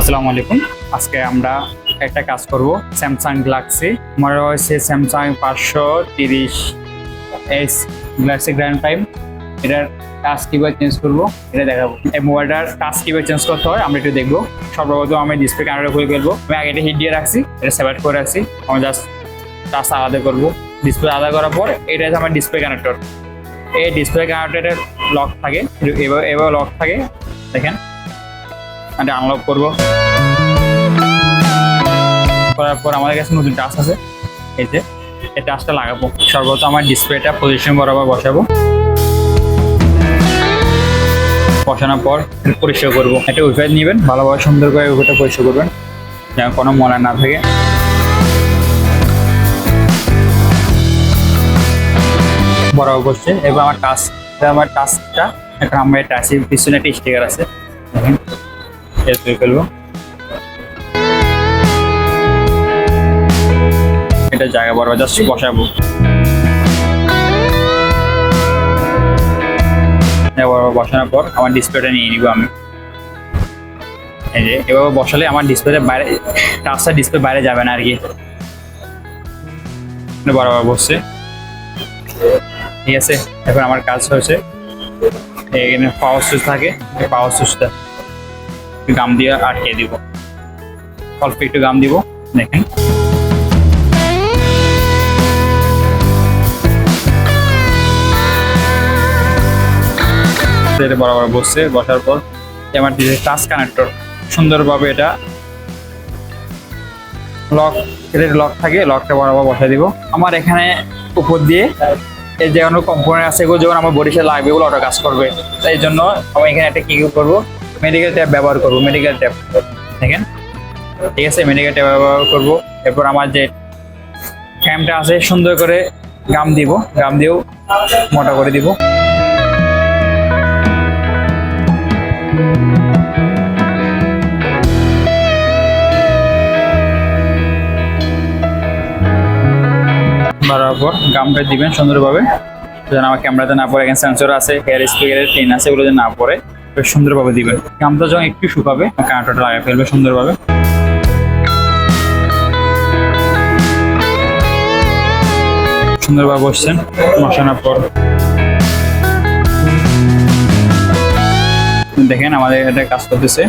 আসসালামু আলাইকুম। আজকে আমরা একটা কাজ করব স্যামসাং গ্যালাক্সি আমার হয়েছে স্যামসাং পাঁচশো তিরিশ এস গ্যালাক্সি গ্র্যান্ড প্রাইম এটার টাচ কীভাবে চেঞ্জ করব, এটা দেখাবো। এই মোবাইলটার টাচ কীভাবে চেঞ্জ করতে হয়, আমরা একটু দেখব। সর্বপ্রথম আমি ডিসপ্লে কানাডা খুলে ফেলব। আমি আগে এটা হিট দিয়ে রাখছি, এটা সেপারেট করে রাখছি। আমি জাস্ট টাচ আলাদা করব। ডিসপ্লে আলাদা করার পর এটা হচ্ছে আমার ডিসপ্লে কানেক্টর এই ডিসপ্লে কানেক্টরের লক থাকে এভাবে এভাবে লক থাকে, দেখেন। এটা আনলক করব। করার পর আমাদের কাছে নতুন টাচ আছে। এই যে, এই টাচটা লাগাবো। সর্বত আমার ডিসপ্লেটা পজিশন বরাবর বসাবো। বসানোর পর পরিষ্কার করব। একটা উইফাই নেবেন, ভালোভাবে সুন্দর করে উইফাইটা পরিষ্কার করবেন। যেন কোনো ময়লা না থাকে। বরাবর বসছে। এবার আমার টাচ আমার টাচটা এখন আমরা টাচের পিছনে একটা স্টিকার আছে। তুলে ফেলব। এটা জায়গা বরাবর জাস্ট বসাবো। বরাবর বসানোর পর আমার ডিসপ্লেটা নিয়ে নিব আমি। এই যে, এভাবে বসালে আমার ডিসপ্লেতে বাইরে টাচটা ডিসপ্লে বাইরে যাবে না আর কি। বরাবর বসছে। ঠিক আছে, এখন আমার কাজ হয়েছে। এখানে পাওয়ার সুইচ থাকে পাওয়ার সুইচটা গাম দিয়ে আটকে দিব। অল্প একটু গাম দিব, দেখেন। বরাবর বসছে, বসার পর আমার দিয়েছে টাচ কানেক্টর, সুন্দরভাবে এটা লক এটা লক থাকে, লকটা বরাবর বসাই দিব। আমার এখানে উপর দিয়ে এই যে কোনো কম্পোনেন্ট আছে এগুলো যখন আমার বডিতে লাগবে এগুলো অটো কাজ করবে। তাই জন্য আমি এখানে একটা কি করব। মেডিকেল ট্যাপ ব্যবহার করব মেডিকেল ট্যাপ দেখেন? ঠিক আছে মেডিকেল ট্যাব ব্যবহার করব। এরপর আমার যে ক্যামটা আছে, সুন্দর করে গাম দিব গাম দিয়েও মোটা করে দিব। বরাবর গামটা দিবেন সুন্দরভাবে, যেন আমার ক্যামেরাতে না পড়ে। এখানে সেন্সর আছে হেয়ার স্পিকারের পেন আছে, এগুলো যেন না পড়ে। বেশ সুন্দরভাবে দিবে। গামটা যখন একটু শুকাবে, কাঁটাটা লাগিয়ে ফেলবে সুন্দরভাবে। সুন্দরভাবে বসছেন, বসানোর পর। দেখেন আমাদের এটা কাজ করতেছে।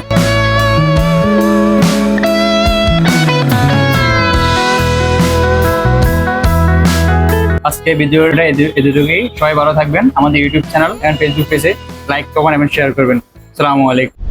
আজকে ভিডিওটা এতটুকুই। সবাই ভালো থাকবেন আমাদের ইউটিউব চ্যানেল অ্যান্ড ফেসবুক পেজে লাইক কমেন্ট এবং শেয়ার করবেন। আসসালামু আলাইকুম।